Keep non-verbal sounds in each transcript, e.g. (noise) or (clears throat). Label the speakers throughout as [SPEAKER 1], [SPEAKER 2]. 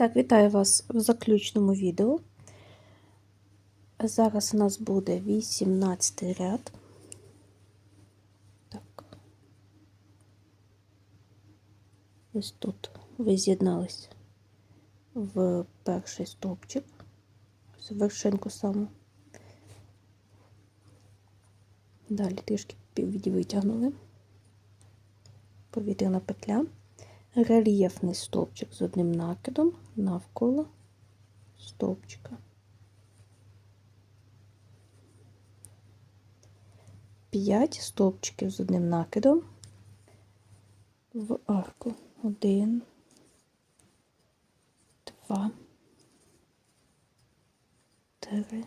[SPEAKER 1] Так, вітаю вас в заключному відео. Зараз у нас буде 18 ряд. Так. Ось тут ви з'єднались в перший стовпчик, ось вершинку саму. Далі трішки витягнули. Повітряна петля рельєфний стовпчик з одним накидом навколо стовпчика. П'ять стовпчиків з одним накидом в арку. Один, два, три,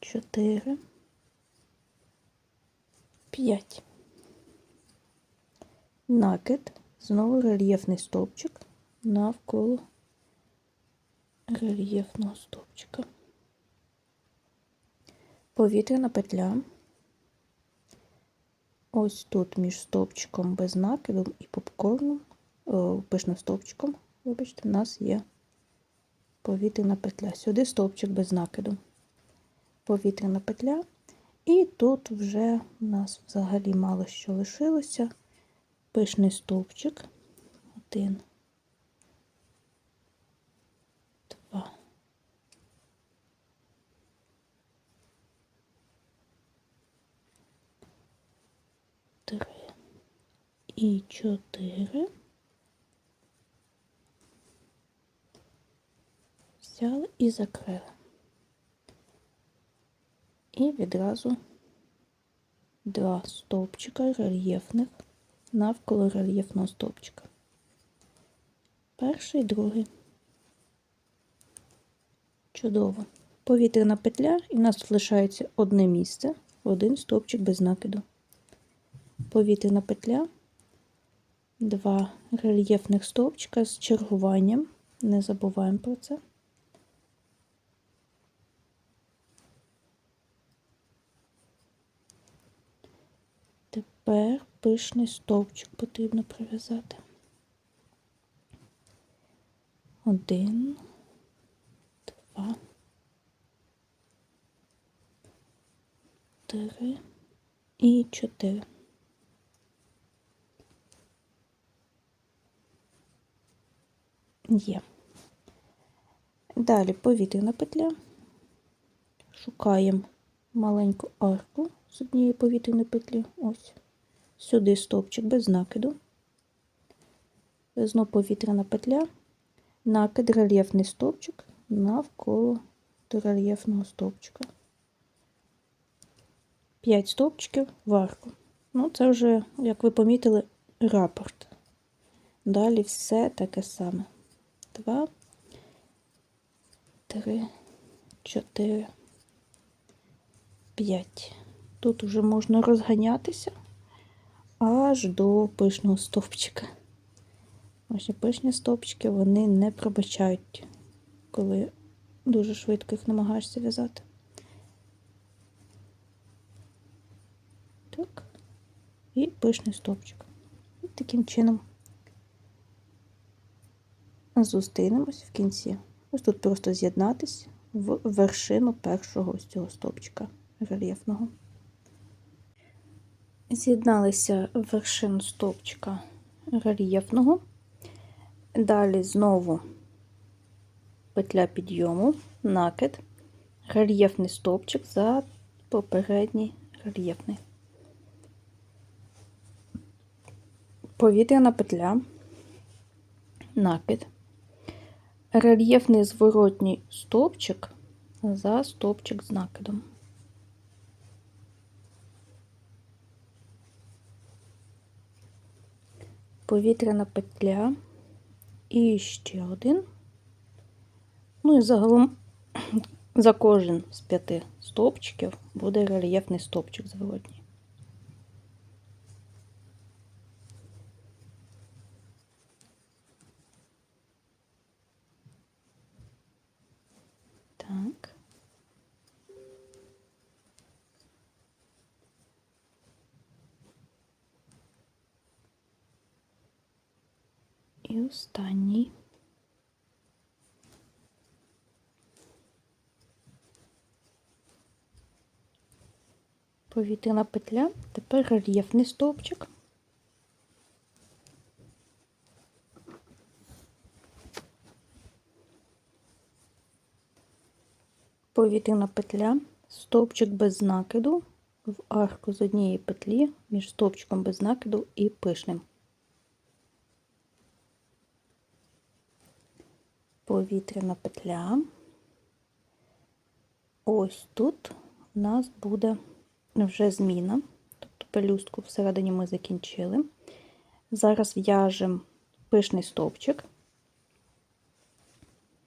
[SPEAKER 1] чотири, п'ять. Накид Знову рельєфний стовпчик навколо рельєфного стовпчика. Повітряна петля. Ось тут між стовпчиком без накиду і попкорном, пишним стовпчиком, вибачте, в нас є повітряна петля. Сюди стовпчик без накиду. Повітряна петля. І тут вже у нас взагалі мало що лишилося пишний стовпчик. Один, два. Три і чотири. Взяли і закрили. І відразу два стовпчика рельєфних навколо рельєфного стовпчика. Перший, другий. Чудово. Повітряна петля, і в нас лишається одне місце, один стовпчик без накиду. Повітряна петля, два рельєфних стовпчика з чергуванням. Не забуваємо про це. Тепер пишний стовпчик потрібно прив'язати. Один, два, три і чотири. Є. Далі повітряна петля. Шукаємо маленьку арку з однієї повітряної петлі. Ось сюди стовпчик без накиду, знов повітряна петля, накид рельєфний стовпчик навколо рельєфного стовпчика. 5 стовпчиків в арку. Ну, це вже, як ви помітили, рапорт. Далі все таке саме. Два, три, чотири, п'ять. Тут вже можна розганятися аж до пишного стовпчика. Ваші пишні стовпчики вони не пробачають, коли дуже швидко їх намагаєшся в'язати. Так, і пишний стовпчик. І таким чином зустрінемось в кінці. Ось тут просто з'єднатися в вершину першого ось цього стовпчика рельєфного. З'єдналися вершину стовпчика рельєфного. Далі знову петля підйому, накид, рельєфний стовпчик за попередній рельєфний. Повітряна петля, накид, рельєфний зворотній стовпчик за стовпчик з накидом. Повітряна петля і ще один. Ну і загалом (clears throat) за кожен з п'яти стовпчиків буде рельєфний стовпчик зворотній. і останній. Повітряна петля, тепер рельєфний стовпчик. Повітряна петля, стовпчик без накиду в арку з однієї петлі між стовпчиком без накиду і пишним. Повітряна петля. Ось тут у нас буде вже зміна, тобто пелюстку всередині ми закінчили. Зараз в'яжемо пишний стовпчик.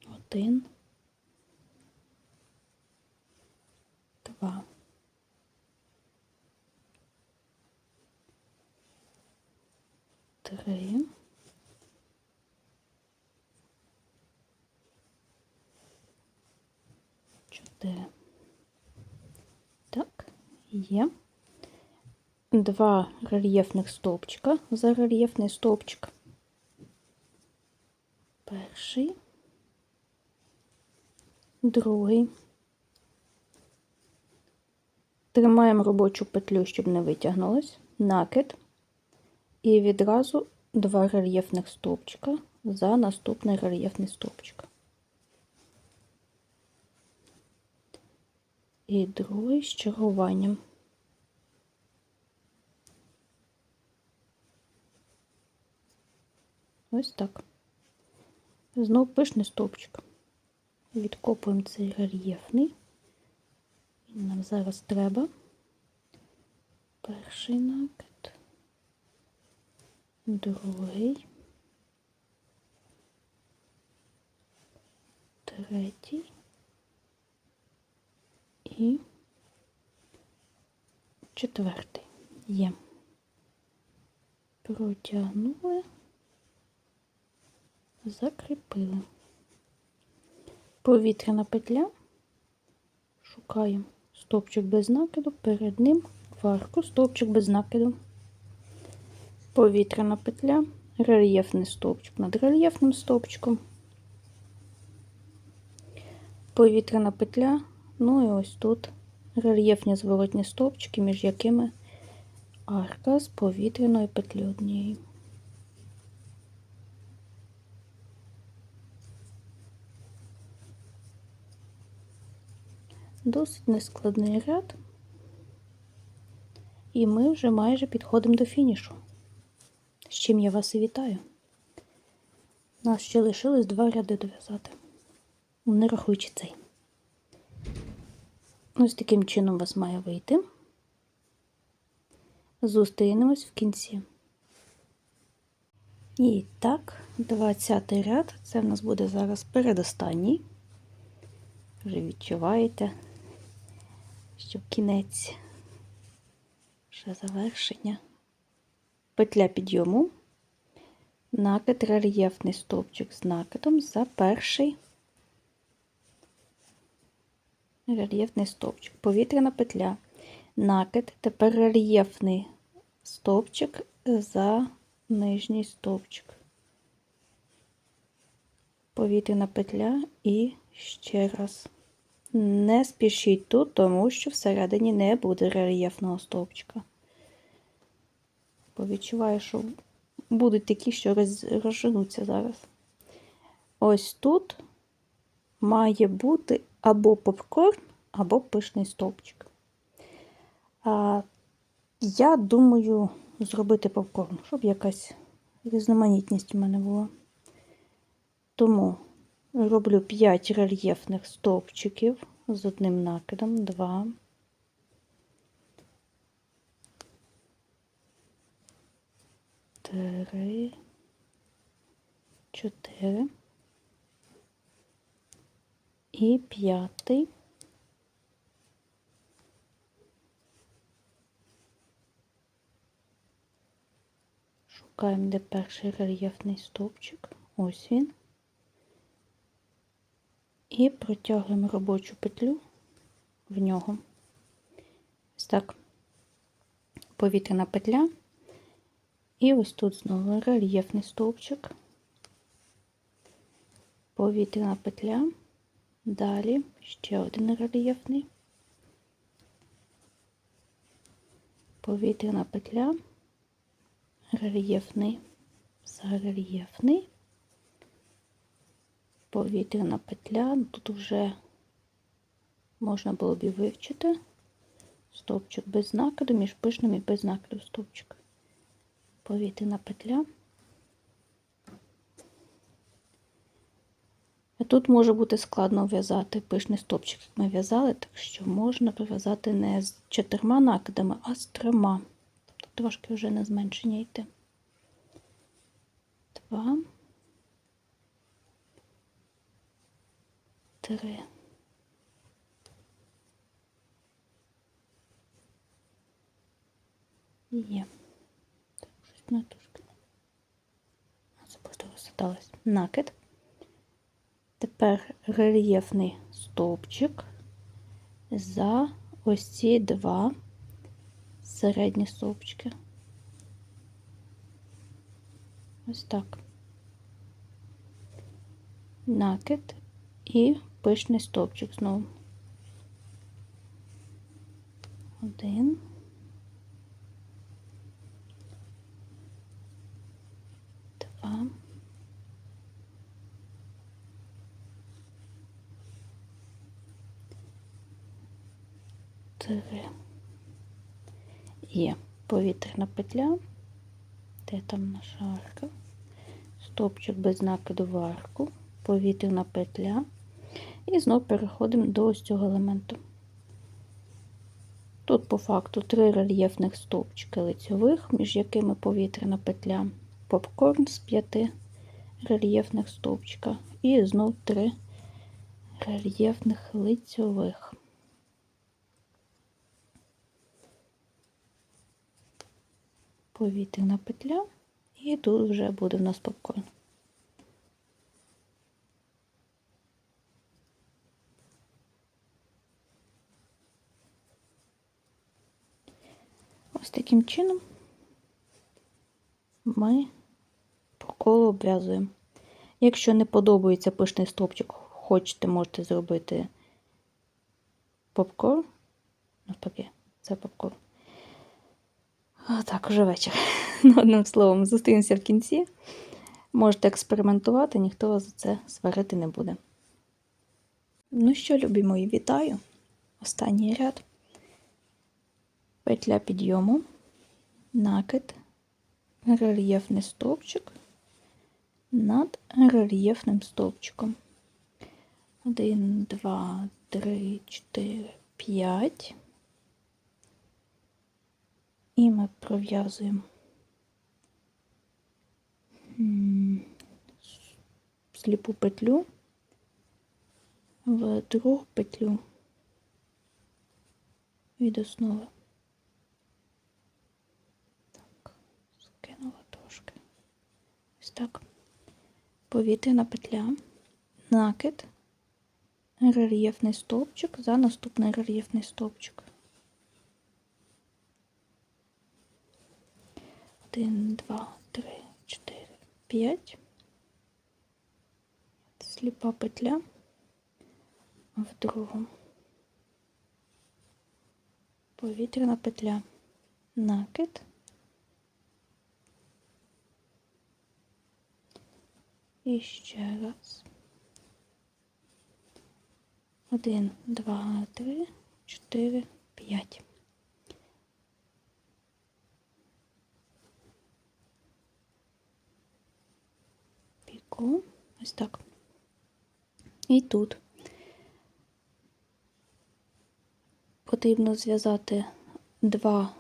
[SPEAKER 1] Один. Два. Три. Чотири. Так, є. Два рельєфних стовпчика за рельєфний стовпчик. Перший, другий. Тримаємо робочу петлю, щоб не витягнулась, накид. І відразу два рельєфних стовпчика за наступний рельєфний стовпчик. І другий з чергуванням. Ось так. Знов пишний стовпчик. Відкопуємо цей рельєфний. Нам зараз треба. Перший накид, другий, третій і четвертий. Є. Протягнули, закріпили. Повітряна петля, шукаємо стовпчик без накиду, перед ним в арку стовпчик без накиду, повітряна петля, рельєфний стовпчик над рельєфним стовпчиком, повітряна петля, ну і ось тут рельєфні зворотні стовпчики, між якими арка з повітряною петлі однією. Досить нескладний ряд, і ми вже майже підходимо до фінішу, з чим я вас і вітаю. У нас ще лишилось два ряди дов'язати, не рахуючи цей. Ось таким чином у вас має вийти. Зустрінемось в кінці. І так, 20 ряд, це в нас буде зараз передостанній. Вже відчуваєте що кінець ще завершення. Петля підйому, накид рельєфний стовпчик з накидом за перший рельєфний стовпчик, повітряна петля, накид, тепер рельєфний стовпчик за нижній стовпчик, повітряна петля і ще раз. Не спішіть тут, тому що всередині не буде рельєфного стовпчика. Бо відчуваю, що будуть такі, що розженуться зараз. Ось тут має бути або попкорн, або пишний стовпчик. А, Я думаю зробити попкорн, щоб якась різноманітність у мене була. Тому Роблю 5 рельєфних стовпчиків з одним накидом, 2, три, чотири і п'ятий. Шукаємо, де перший рельєфний стовпчик. Ось він і протягуємо робочу петлю в нього. Ось так, повітряна петля, і ось тут знову рельєфний стовпчик, повітряна петля, далі ще один рельєфний. повітряна петля, рельєфний, зарельєфний, повітряна петля. Тут вже можна було б і вивчити стовпчик без накиду, між пишним і без накиду стовпчик. Повітряна петля. Тут може бути складно в'язати пишний стовпчик, як ми в'язали, так що можна прив'язати не з чотирма накидами, а з трьома. Тобто трошки вже на зменшення йти. Два. Три. Є. Так, щось не трошки. Це просто. Накид. Тепер рельєфний стовпчик за ось ці два середні стовпчики. Ось так. Накид і пишний стовпчик знову. Один. Два. Три. Є повітряна петля. Де там наша арка? Стопчик без накиду в повітряна петля. І знову переходимо до ось цього елементу. Тут по факту три рельєфних стовпчики лицьових, між якими повітряна петля, попкорн з п'яти рельєфних стовпчика. І знов три рельєфних лицьових. Повітряна петля, і тут вже буде в нас попкорн. Ось таким чином ми по колу обв'язуємо. Якщо не подобається пишний стовпчик, хочете, можете зробити попкорн. Навпаки, це попкорн. А так, уже вечір. (laughs) Ну, Одним словом, зустрінемося в кінці. Можете експериментувати, ніхто вас за це сварити не буде. Ну що, любі мої, вітаю. Останній ряд. Петля підйому, накид, рельєфний стовпчик над рельєфним стовпчиком. Один, два, три, чотири, п'ять. І ми пров'язуємо сліпу петлю в другу петлю від основи. Так, скинула трошки. Ось так. Повітряна петля, накид, рельєфний стовпчик за наступний рельєфний стовпчик. Один, два, три, чотири, п'ять. Сліпа петля в другу. Повітряна петля, накид. І ще раз. Один, два, три, чотири, п'ять. Піку. Ось так. І тут потрібно зв'язати два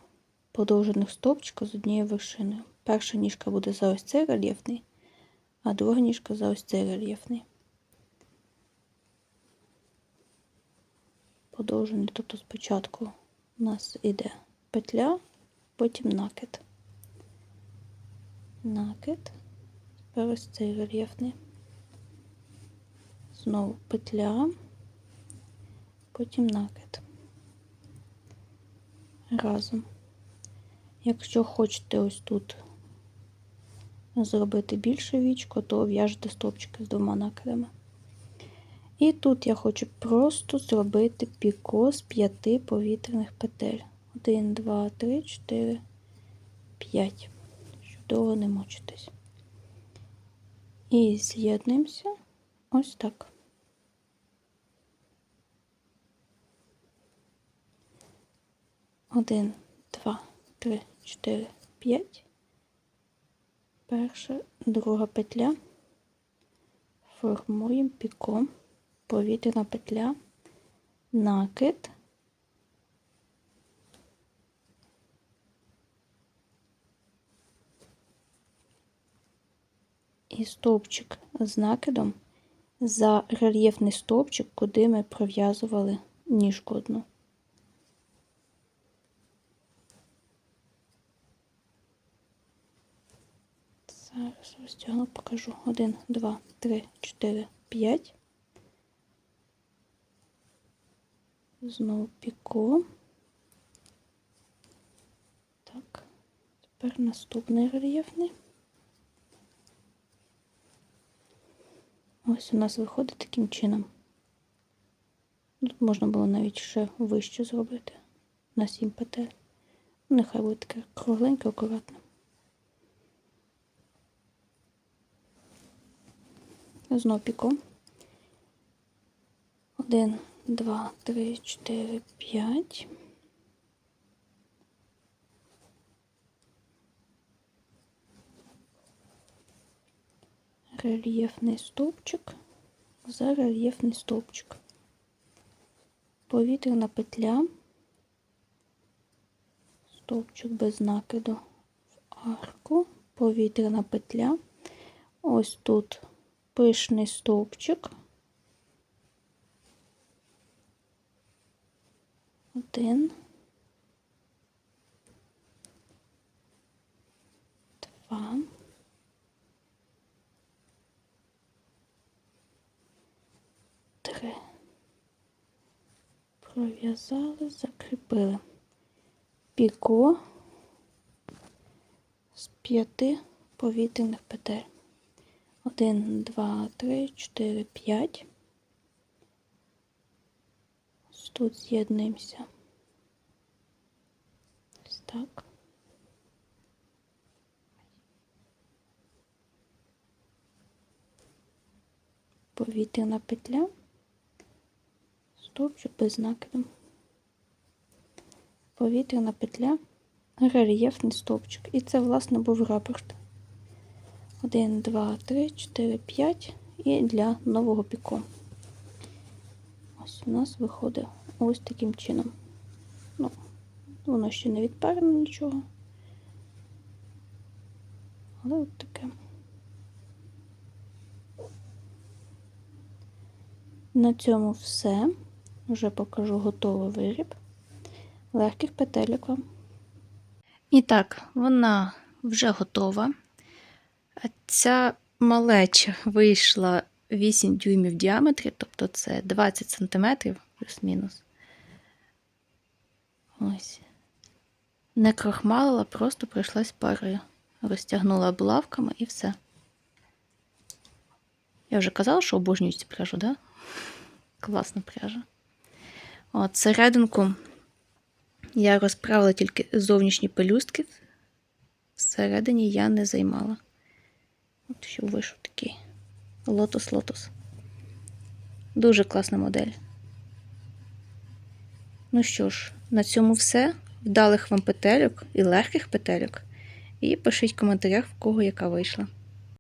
[SPEAKER 1] подовжених стовпчика з однією вершиною. Перша ніжка буде за ось цей рельєфний, а друга ніжка за ось цей рельєфний. Подовжений, тобто спочатку у нас іде петля, потім накид. Накид, ось цей рельєфний. Знову петля, потім накид. Разом. Якщо хочете ось тут зробити більше вічко, то в'яжете стовпчики з двома накидами. І тут я хочу просто зробити піко з п'яти повітряних петель. Один, два, три, чотири, п'ять. Щоб довго не мучитись. І з'єднуємося ось так. Один, два, три, чотири, п'ять. Перша, друга петля. Формуємо піком. Повітряна петля, накид. І стовпчик з накидом за рельєфний стовпчик, куди ми пров'язували ніжку одну. Зараз розтягну, покажу. Один, два, три, чотири, п'ять. Знову піко. Так, тепер наступний рельєфний. Ось у нас виходить таким чином. Тут можна було навіть ще вище зробити на 7 петель. Нехай буде таке кругленьке, акуратне. Знову піком. Один, два, три, чотири, п'ять. Рельєфний стовпчик за рельєфний стовпчик. Повітряна петля, стовпчик без накиду в арку, повітряна петля. Ось тут пишний стовпчик. Один. Два. Три. Пров'язали, закріпили. Піко з п'яти повітряних петель. Один, два, три, чотири, п'ять. Тут з'єднуємося. Ось так. Повітряна петля, стовпчик без накиду. Повітряна петля, рельєфний стовпчик. І це, власне, був рапорт. 1, 2, 3, 4, 5 і для нового піку. Ось у нас виходить ось таким чином. Ну, воно ще не відперено нічого. Але от таке. На цьому все. Вже покажу готовий виріб. Легких петелек вам. І так, вона вже готова. Ця малеча вийшла 8 дюймів в діаметрі, тобто це 20 см плюс-мінус. Ось. Не крохмалила, просто пройшлась парою. Розтягнула булавками і все. Я вже казала, що обожнюю цю пряжу, да? Класна пряжа. От, серединку я розправила тільки зовнішні пелюстки. Всередині я не займала. От щоб вийшов такий лотос-лотос. Дуже класна модель. Ну що ж, на цьому все. Вдалих вам петельок і легких петельок. І пишіть в коментарях, в кого яка вийшла.